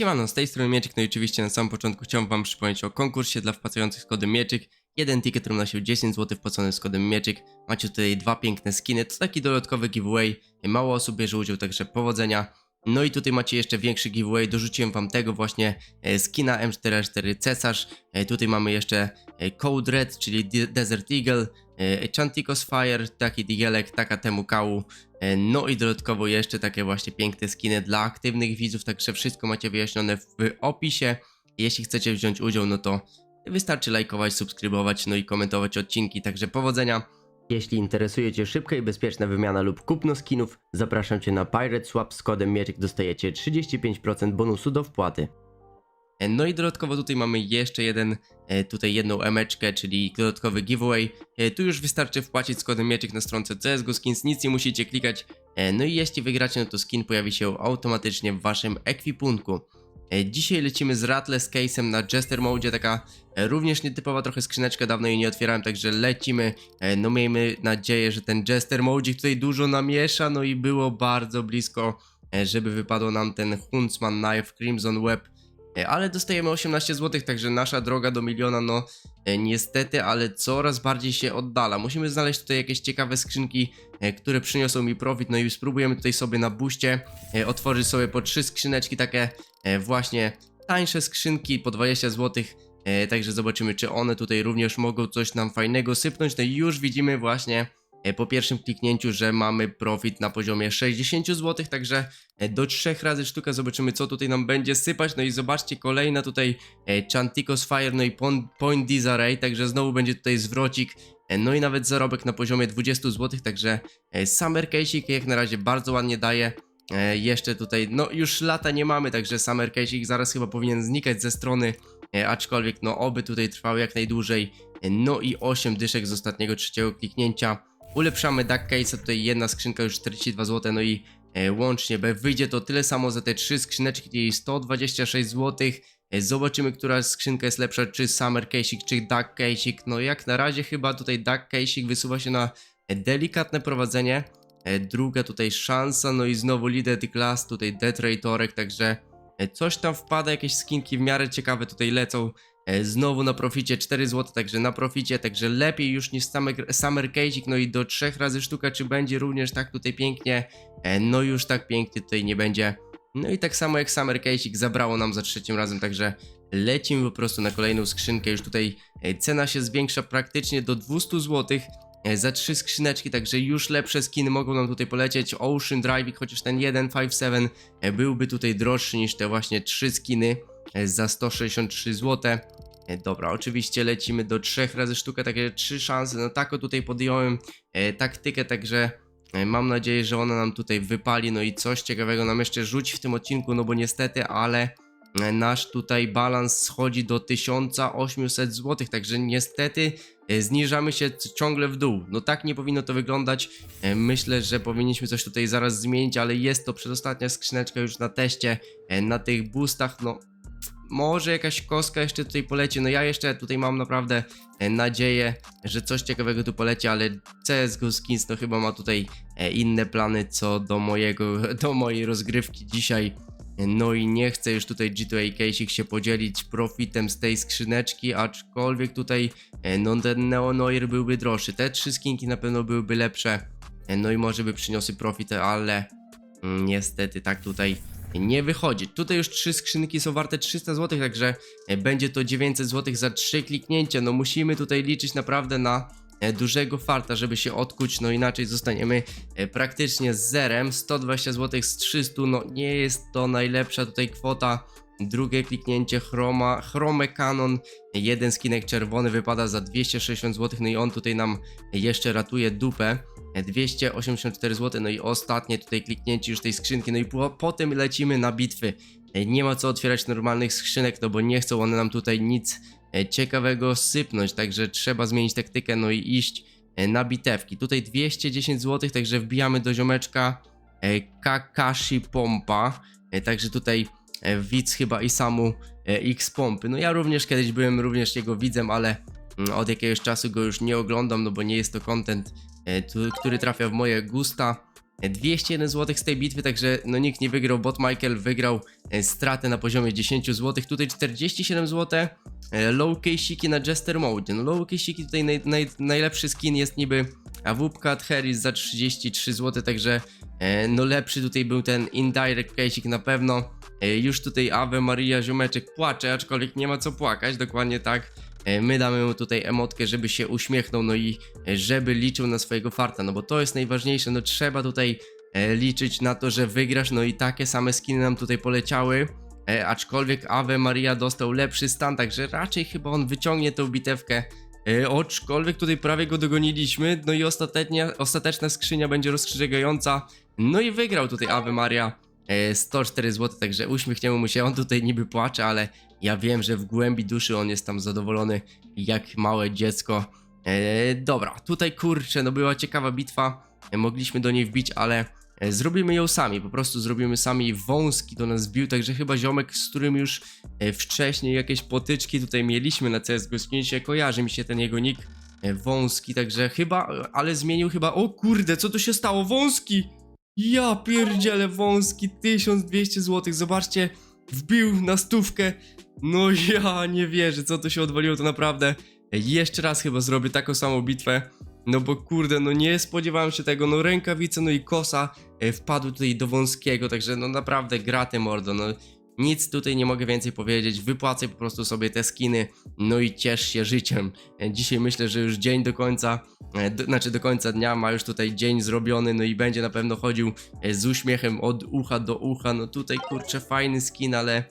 Siemano, z tej strony Mieczyk, no i oczywiście na samym początku chciałem wam przypomnieć o konkursie dla wpłacających z kodem Mieczyk. Jeden ticket równa 10 zł wpłacony z kodem Mieczyk. Macie tutaj dwa piękne skiny, to taki dodatkowy giveaway. Mało osób bierze udział, także powodzenia. No i tutaj macie jeszcze większy giveaway, dorzuciłem wam tego właśnie e, skina M44 Cesarz. E, Tutaj mamy jeszcze e, Code Red, czyli De- Desert Eagle, Chanticos Fire, taki digelek, taka temu kału. No i dodatkowo jeszcze takie właśnie piękne skiny dla aktywnych widzów, także wszystko macie wyjaśnione w opisie. Jeśli chcecie wziąć udział, no to wystarczy lajkować, subskrybować, no i komentować odcinki, także powodzenia. Jeśli interesuje Cię szybka i bezpieczna wymiana lub kupno skinów, zapraszam Cię na Pirate Swap z kodem Mieczyk dostajecie 35% bonusu do wpłaty. E, No i dodatkowo tutaj mamy jeszcze jeden, e, tutaj jedną emeczkę, czyli dodatkowy giveaway. E, Tu już wystarczy wpłacić z kodem Mieczyk na stronce CSGO Skins, nic nie musicie klikać. No i jeśli wygracie, no to skin pojawi się automatycznie w waszym ekwipunku. E, Dzisiaj lecimy z Rattles Case'em na Jester Mode, taka e, również nietypowa trochę skrzyneczka, dawno jej nie otwierałem, także lecimy. E, No miejmy nadzieję, że ten Jester Mode tutaj dużo namiesza, no i było bardzo blisko, żeby wypadło nam ten Huntsman Knife Crimson Web. E, Ale dostajemy 18 zł, także nasza droga do miliona, no e, niestety, ale coraz bardziej się oddala. Musimy znaleźć tutaj jakieś ciekawe skrzynki, e, które przyniosą mi profit, no i spróbujemy tutaj sobie na buście otworzyć sobie po trzy skrzyneczki, takie właśnie tańsze skrzynki po 20 zł. Także zobaczymy, czy one tutaj również mogą coś nam fajnego sypnąć. No i już widzimy właśnie po pierwszym kliknięciu, że mamy profit na poziomie 60 zł, także e, do trzech razy sztuka zobaczymy, co tutaj nam będzie sypać. No i zobaczcie, kolejna tutaj e, Chanticos Fire, no i Point Disarray, także znowu będzie tutaj zwrocik. E, No i nawet zarobek na poziomie 20 zł, także e, Summer Case'ik jak na razie bardzo ładnie daje. E, Jeszcze tutaj, no już lata nie mamy, także Summer Case'ik zaraz chyba powinien znikać ze strony, e, aczkolwiek no oby tutaj trwał jak najdłużej. E, No i 8 dyszek z ostatniego trzeciego kliknięcia. Ulepszamy Duck Case'a, tutaj jedna skrzynka już 42 zł, no i e, łącznie B wyjdzie to tyle samo za te trzy skrzyneczki, czyli 126 zł. E, Zobaczymy, która skrzynka jest lepsza, czy Summer Case'ik, czy Duck Case'ik. No jak na razie chyba tutaj Duck Case'ik wysuwa się na e, delikatne prowadzenie. Druga tutaj szansa, no i znowu Leader Class, tutaj Detraitorek, także coś tam wpada, jakieś skinki w miarę ciekawe tutaj lecą. E, Znowu na proficie 4 zł, także na proficie, także lepiej już niż Summer, summer Case'ik, no i do trzech razy sztuka, czy będzie również tak tutaj pięknie? E, No już tak pięknie tutaj nie będzie. No i tak samo jak Summer Case'ik zabrało nam za trzecim razem, także lecimy po prostu na kolejną skrzynkę. Już tutaj e, cena się zwiększa praktycznie do 200 zł za trzy skrzyneczki, także już lepsze skiny mogą nam tutaj polecieć. Ocean Driving, chociaż ten 157 e, byłby tutaj droższy niż te właśnie trzy skiny za 163 zł. E, Dobra, oczywiście lecimy do trzech razy sztuka, takie trzy szanse. No tak o tutaj podjąłem e, taktykę, także e, mam nadzieję, że ona nam tutaj wypali. No i coś ciekawego nam jeszcze rzuci w tym odcinku, no bo niestety, ale e, nasz tutaj balans schodzi do 1800 zł, także niestety e, zniżamy się ciągle w dół. No tak nie powinno to wyglądać. E, Myślę, że powinniśmy coś tutaj zaraz zmienić, ale jest to przedostatnia skrzyneczka już na teście, e, na tych boostach, no może jakaś kostka jeszcze tutaj poleci. No ja jeszcze tutaj mam naprawdę e, nadzieję, że coś ciekawego tu poleci, ale CSGO Skins no chyba ma tutaj e, inne plany co do mojego, do mojej rozgrywki dzisiaj. E, No i nie chcę już tutaj G2A Case'ik się podzielić profitem z tej skrzyneczki, aczkolwiek tutaj no ten Neonoir byłby droższy. Te trzy skinki na pewno byłyby lepsze. No i może by przyniosły profit, ale mm, niestety tak tutaj nie wychodzi. Tutaj już trzy skrzynki są warte 300 zł, także e, będzie to 900 zł za trzy kliknięcia. No musimy tutaj liczyć naprawdę na e, dużego farta, żeby się odkuć, no inaczej zostaniemy e, praktycznie z zerem. 120 zł z 300, no nie jest to najlepsza tutaj kwota. Drugie kliknięcie Chroma, Chrome Canon, jeden skinek czerwony wypada za 260 zł, no i on tutaj nam jeszcze ratuje dupę. 284 zł, no i ostatnie tutaj kliknięcie już tej skrzynki, no i po, potem lecimy na bitwy. E, Nie ma co otwierać normalnych skrzynek, no bo nie chcą one nam tutaj nic e, ciekawego sypnąć, także trzeba zmienić taktykę, no i iść e, na bitewki. Tutaj 210 zł, także wbijamy do ziomeczka e, Kakashi Pompa, e, także tutaj e, widz chyba i samu e, X Pompy. No ja również kiedyś byłem również jego widzem, ale mm, od jakiegoś czasu go już nie oglądam, no bo nie jest to content e, który trafia w moje gusta. E, 201 zł z tej bitwy, także no nikt nie wygrał, bot Michael wygrał e, stratę na poziomie 10 zł, tutaj 47 zł, e, low case'iki na Jester Mode, no low case'iki tutaj naj, naj, najlepszy skin jest niby AWP Harris za 33 zł, także e, no lepszy tutaj był ten indirect case'ik na pewno, e, już tutaj Ave Maria ziomeczek płacze, aczkolwiek nie ma co płakać, dokładnie tak, E, My damy mu tutaj emotkę, żeby się uśmiechnął, no i e, żeby liczył na swojego farta, no bo to jest najważniejsze, no trzeba tutaj e, liczyć na to, że wygrasz, no i takie same skiny nam tutaj poleciały, e, aczkolwiek Ave Maria dostał lepszy stan, także raczej chyba on wyciągnie tą bitewkę, e, aczkolwiek tutaj prawie go dogoniliśmy, no i ostatecznie, ostateczna skrzynia będzie rozstrzygająca, no i wygrał tutaj Ave Maria. E, 104 zł, także uśmiechniemy mu się, on tutaj niby płacze, ale ja wiem, że w głębi duszy on jest tam zadowolony jak małe dziecko. E, dobra, tutaj kurczę, no była ciekawa bitwa, e, mogliśmy do niej wbić, ale e, zrobimy ją sami, po prostu zrobimy sami. Wąski do nas bił, także chyba ziomek, z którym już e, wcześniej jakieś potyczki tutaj mieliśmy na CSGO Skinsie, kojarzy mi się ten jego nick e, Wąski, także chyba, ale zmienił chyba, o kurde, co tu się stało, Wąski! Ja pierdzielę Wąski, 1200 zł, zobaczcie, wbił na stówkę, no ja nie wierzę, co to się odwaliło, to naprawdę. Jeszcze raz chyba zrobię taką samą bitwę. No bo kurde, no nie spodziewałem się tego, no rękawice, no i kosa e, wpadły tutaj do wąskiego, także no naprawdę graty mordo, no nic tutaj nie mogę więcej powiedzieć, wypłacę po prostu sobie te skiny, no i ciesz się życiem. E, Dzisiaj myślę, że już dzień do końca, e, do, znaczy do końca dnia ma już tutaj dzień zrobiony, no i będzie na pewno chodził e, z uśmiechem od ucha do ucha, no tutaj kurczę fajny skin, ale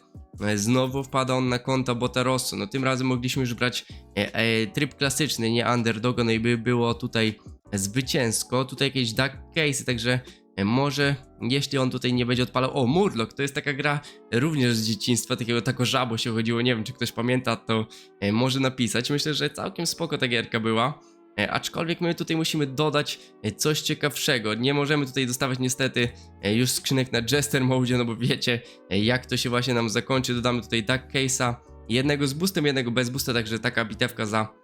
Znowu wpada on na konta Botarosso. No tym razem mogliśmy już brać e, e, tryb klasyczny, nie underdoga, no i by było tutaj zwycięsko. Tutaj jakieś duck case, także może jeśli on tutaj nie będzie odpalał. O, Murloc, to jest taka gra również z dzieciństwa, takiego tako żabo się chodziło. Nie wiem, czy ktoś pamięta, to e, może napisać. Myślę, że całkiem spoko ta gierka była. E, Aczkolwiek my tutaj musimy dodać e, coś ciekawszego. Nie możemy tutaj dostawać niestety już skrzynek na Jester Mode, no bo wiecie jak to się właśnie nam zakończy. Dodamy tutaj Duck Case'a, jednego z boostem, jednego bez boosta, także taka bitewka za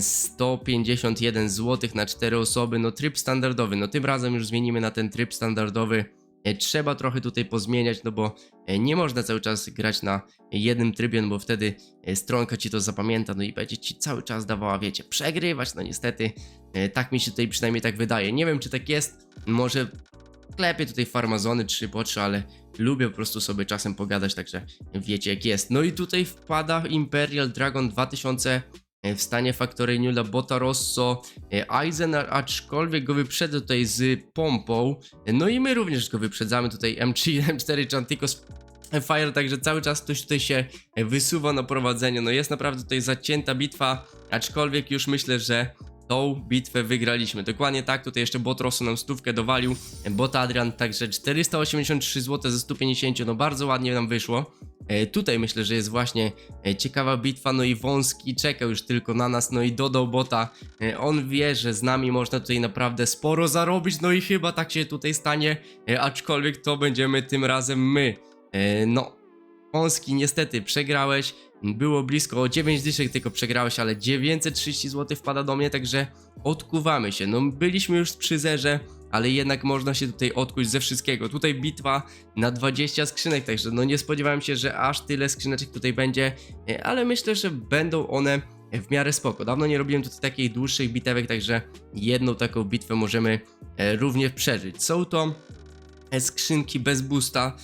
151 zł na 4 osoby. No tryb standardowy, no tym razem już zmienimy na ten tryb standardowy. E, Trzeba trochę tutaj pozmieniać, no bo e, nie można cały czas grać na jednym trybie, no bo wtedy e, stronka ci to zapamięta, no i będzie ci cały czas dawała, wiecie, przegrywać, no niestety, e, tak mi się tutaj przynajmniej tak wydaje. Nie wiem, czy tak jest, może klepię tutaj farmazony 3 po 3, ale lubię po prostu sobie czasem pogadać, także wiecie jak jest. No i tutaj wpada Imperial Dragon 2000 w stanie Factory Nula Bota Rosso e, Aizen, a- aczkolwiek go wyprzedza tutaj z pompą. No i my również go wyprzedzamy tutaj M3, M4 Chanticos Fire, także cały czas ktoś tutaj się wysuwa na prowadzenie. No jest naprawdę tutaj zacięta bitwa, aczkolwiek już myślę, że tą bitwę wygraliśmy. Dokładnie tak, tutaj jeszcze bot Rosso nam stówkę dowalił, bot Adrian, także 483 zł ze 150, no bardzo ładnie nam wyszło. E, Tutaj myślę, że jest właśnie e, ciekawa bitwa, no i wąski czekał już tylko na nas, no i dodał bota. E, On wie, że z nami można tutaj naprawdę sporo zarobić, no i chyba tak się tutaj stanie, aczkolwiek to będziemy tym razem my. No, wąski niestety przegrałeś, było blisko o 9 dyszek tylko przegrałeś, ale 930 zł wpada do mnie, także odkuwamy się. No byliśmy już przy zerze, ale jednak można się tutaj odkuć ze wszystkiego. Tutaj bitwa na 20 skrzynek, także no nie spodziewałem się, że aż tyle skrzyneczek tutaj będzie, e, ale myślę, że będą one w miarę spoko. Dawno nie robiłem tutaj takich dłuższych bitewek, także jedną taką bitwę możemy e, również przeżyć. Są to e, skrzynki bez boosta,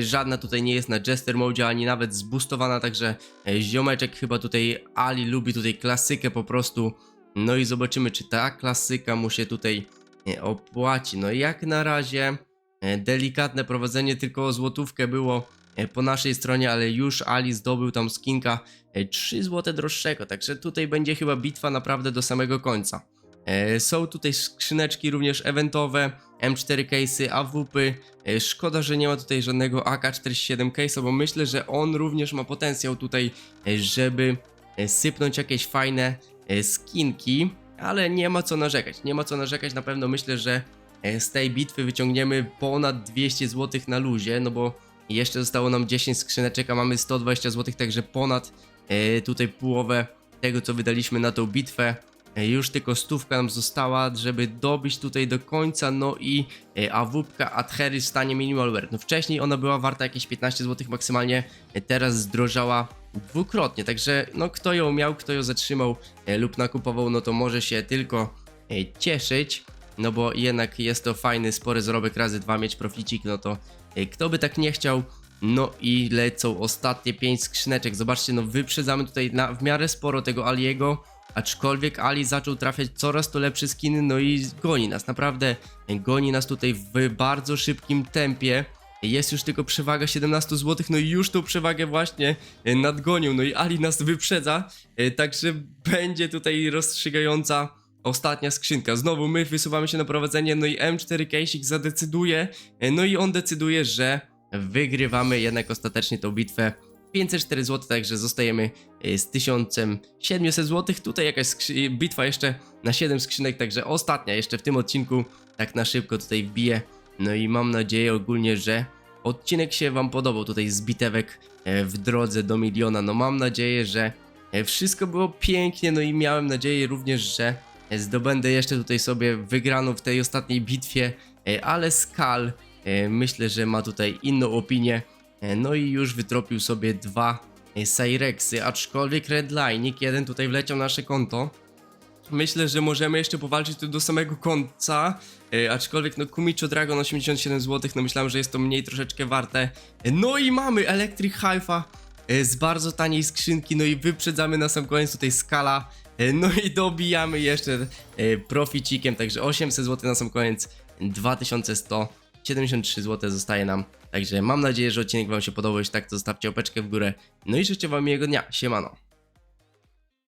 żadna tutaj nie jest na Jester Mode, ani nawet zboostowana, także ziomeczek chyba tutaj Ali lubi tutaj klasykę po prostu, no i zobaczymy czy ta klasyka mu się tutaj opłaci. No jak na razie e, delikatne prowadzenie, tylko o złotówkę było e, po naszej stronie, ale już Ali zdobył tam skinka e, 3 złote droższego, także tutaj będzie chyba bitwa naprawdę do samego końca. E, Są tutaj skrzyneczki również eventowe, M4 case'y, AWP. E, Szkoda, że nie ma tutaj żadnego AK-47 case'a, bo myślę, że on również ma potencjał tutaj, e, żeby e, sypnąć jakieś fajne e, skinki, ale nie ma co narzekać. Nie ma co narzekać, na pewno myślę, że e, z tej bitwy wyciągniemy ponad 200 zł na luzie, no bo jeszcze zostało nam 10 skrzyneczek, a mamy 120 zł, także ponad e, tutaj połowę tego, co wydaliśmy na tą bitwę. E, Już tylko stówka nam została, żeby dobić tutaj do końca, no i e, awupka Adhery stanie minimal wear. No wcześniej ona była warta jakieś 15 zł maksymalnie, e, teraz zdrożała dwukrotnie, także no kto ją miał, kto ją zatrzymał lub nakupował, no to może się tylko cieszyć, no bo jednak jest to fajny, spory zarobek razy dwa mieć proficik, no to kto by tak nie chciał, no i lecą ostatnie 5 skrzyneczek. Zobaczcie, no wyprzedzamy tutaj na, w miarę sporo tego Aliego. Aczkolwiek Ali zaczął trafiać coraz to lepsze skiny, no i goni nas. Naprawdę goni nas tutaj w bardzo szybkim tempie. Jest już tylko przewaga 17 zł, no i już tą przewagę właśnie nadgonił. No i Ali nas wyprzedza, także będzie tutaj rozstrzygająca ostatnia skrzynka. Znowu my wysuwamy się na prowadzenie, no i M4 Kasik zadecyduje, no i on decyduje, że wygrywamy jednak ostatecznie tą bitwę 504 zł, także zostajemy e, z 1700 zł. Tutaj jakaś bitwa jeszcze na 7 skrzynek, także ostatnia jeszcze w tym odcinku, tak na szybko tutaj wbiję. No i mam nadzieję ogólnie, że odcinek się Wam podobał tutaj z bitewek e, w drodze do miliona. No mam nadzieję, że e, wszystko było pięknie, no i miałem nadzieję również, że zdobędę jeszcze tutaj sobie wygraną w tej ostatniej bitwie, ale Skal myślę, że ma tutaj inną opinię. E, No i już wytropił sobie dwa e, Cyrexy, aczkolwiek Redlining jeden tutaj wleciał na nasze konto. Myślę, że możemy jeszcze powalczyć tu do samego końca, e, aczkolwiek no Kumicho Dragon 87 zł, no myślałem, że jest to mniej troszeczkę warte. No i mamy Electric e, z bardzo taniej skrzynki, no i wyprzedzamy na sam koniec tutaj skala, no i dobijamy jeszcze proficikiem, także 800 zł na sam koniec, 2173 zł zostaje nam. Także mam nadzieję, że odcinek Wam się podobał, jeśli tak to zostawcie opeczkę w górę. No i życzę Wam miłego dnia, siemano.